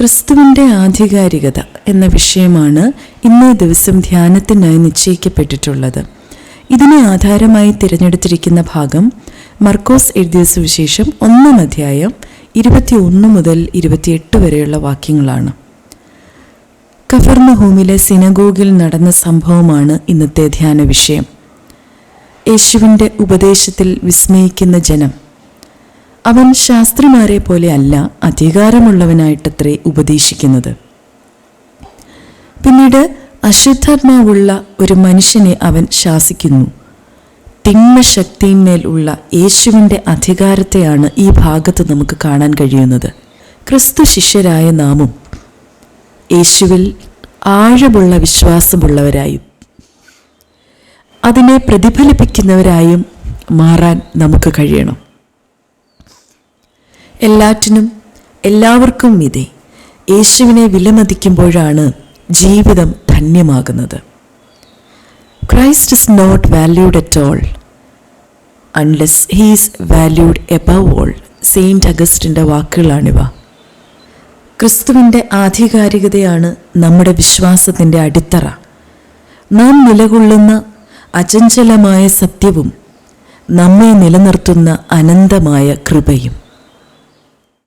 ക്രിസ്തുവിന്റെ ആധികാരികത എന്ന വിഷയമാണ് ഇന്നേ ദിവസം ധ്യാനത്തിനായി നിശ്ചയിക്കപ്പെട്ടിട്ടുള്ളത്. ഇതിനെ ആധാരമായി തിരഞ്ഞെടുത്തിരിക്കുന്ന ഭാഗം മർക്കോസ് എഴുതിയ സുവിശേഷം ഒന്നാം അധ്യായം ഇരുപത്തിയൊന്ന് മുതൽ ഇരുപത്തിയെട്ട് വരെയുള്ള വാക്യങ്ങളാണ്. കഫർണഹൂമിലെ സിനഗോഗിൽ നടന്ന സംഭവമാണ് ഇന്നത്തെ ധ്യാന വിഷയം യേശുവിന്റെ ഉപദേശത്തിൽ വിസ്മയിക്കുന്ന ജനം അവൻ ശാസ്ത്രിമാരെ പോലെ അല്ല അധികാരമുള്ളവനായിട്ടത്രേ ഉപദേശിക്കുന്നത്. പിന്നീട് അശുദ്ധാത്മാവുള്ള ഒരു മനുഷ്യനെ അവൻ ശാസിക്കുന്നു. തിന്മശക്തിയിന്മേൽ ഉള്ള യേശുവിന്റെ അധികാരത്തെയാണ് ഈ ഭാഗത്ത് നമുക്ക് കാണാൻ കഴിയുന്നത്. ക്രിസ്തു ശിഷ്യരായ നാമും യേശുവിൽ ആഴമുള്ള വിശ്വാസമുള്ളവരായും അതിനെ പ്രതിഫലിപ്പിക്കുന്നവരായും മാറാൻ നമുക്ക് കഴിയണം. എല്ലാറ്റിനും എല്ലാവർക്കും ഇതേ യേശുവിനെ വിലമതിക്കുമ്പോഴാണ് ജീവിതം ധന്യമാകുന്നത്. Christ is not valued at all unless he's valued above all saint അഗസ്റ്റിന്റെ വാക്കുകളാണിവ. ക്രിസ്തുവിന്റെ ആധികാരികതയാണ് നമ്മുടെ വിശ്വാസത്തിന്റെ അടിത്തറ. നാം നിലകൊള്ളുന്ന അചഞ്ചലമായ സത്യവും നമ്മെ നിലനിർത്തുന്ന അനന്തമായ കൃപയും.